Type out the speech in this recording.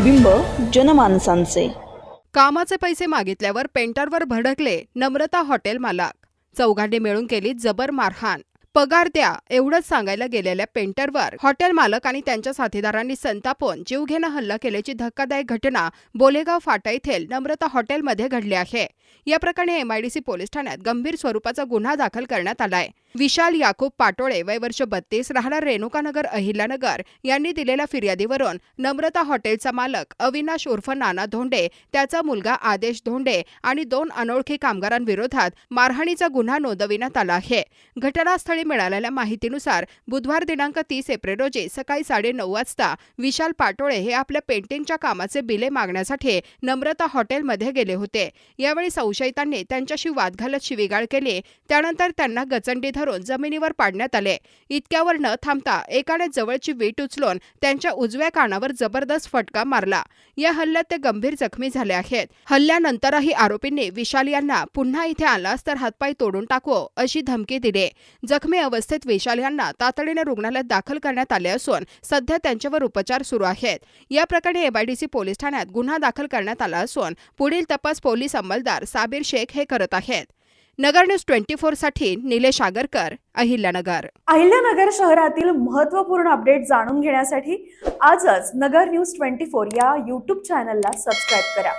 प्रतिबिंब जनमानसांचे. कामाचे पैसे मागितल्यावर पेंटरवर भडकले नम्रता हॉटेल मालक. चौघांनी मिळून केली जबर मारहाण. पगार द्या एवढंच सांगायला गेलेल्या पेंटरवर हॉटेल मालक आणि त्यांच्या साथीदारांनी संतापून जीवघेणा हल्ला केल्याची धक्कादायक घटना बोलेगाव फाटा येथील नम्रता हॉटेलमध्ये घडली आहे. या प्रकरणी एमआयडीसी पोलीस ठाण्यात गंभीर स्वरूपाचा गुन्हा दाखल करण्यात आलाय. विशाल याकूब पाटोळे वय वर्ष बत्तीस राहणार रेणुकानगर अहिल्यानगर. यांनी दिलेल्या फिर्यादीवरून नम्रता हॉटेलचा मालक अविनाश उर्फ नाना धोंडे त्याचा मुलगा आदेश धोंडे आणि दोन अनोळखी कामगारांविरोधात मारहाणीचा गुन्हा नोंदविण्यात आला आहे. घटनास्थळी मिळालेल्या माहितीनुसार बुधवार दिनांक तीस एप्रिल रोजी सकाळी साडेनऊ वाजता विशाल पाटोळे हे आपल्या पेंटिंगच्या कामाचे बिले मागण्यासाठी नम्रता हॉटेलमध्ये गेले होते. यावेळी संशयितांनी त्यांच्याशी वाद घालत शिवीगाळ केली. त्यानंतर त्यांना गचंडी धरून जमिनीवर पाडण्यात आले. इतक्यावर न थांबता एकाने जवळची वीट उचलून त्यांच्या उजव्या कानावर जबरदस्त फटका मारला. या हल्ल्यात ते गंभीर जखमी झाले आहेत. हल्ल्यानंतरही आरोपींनी विशाल यांना पुन्हा इथे आलास तर हातपाय तोडून टाकू अशी धमकी दिली. जखमी अवस्थेत विशाल यांना तातडीने रुग्णालयात दाखल करण्यात आले असून सध्या त्यांच्यावर उपचार सुरू आहेत. या प्रकरणी एमआयडीसी पोलीस ठाण्यात गुन्हा दाखल करण्यात आला असून पुढील तपास पोलीस अंमलदार साबीर शेख हे करत आहेत. नगर न्यूज ट्वेंटी साठी निलेश आगरकर अहिल्यानगर. अहिल्यानगर शहरातील महत्त्वपूर्ण अपडेट जाणून घेण्यासाठी आजच नगर न्यूज ट्वेंटी फोर या यूट्यूब चॅनलला सबस्क्राईब करा.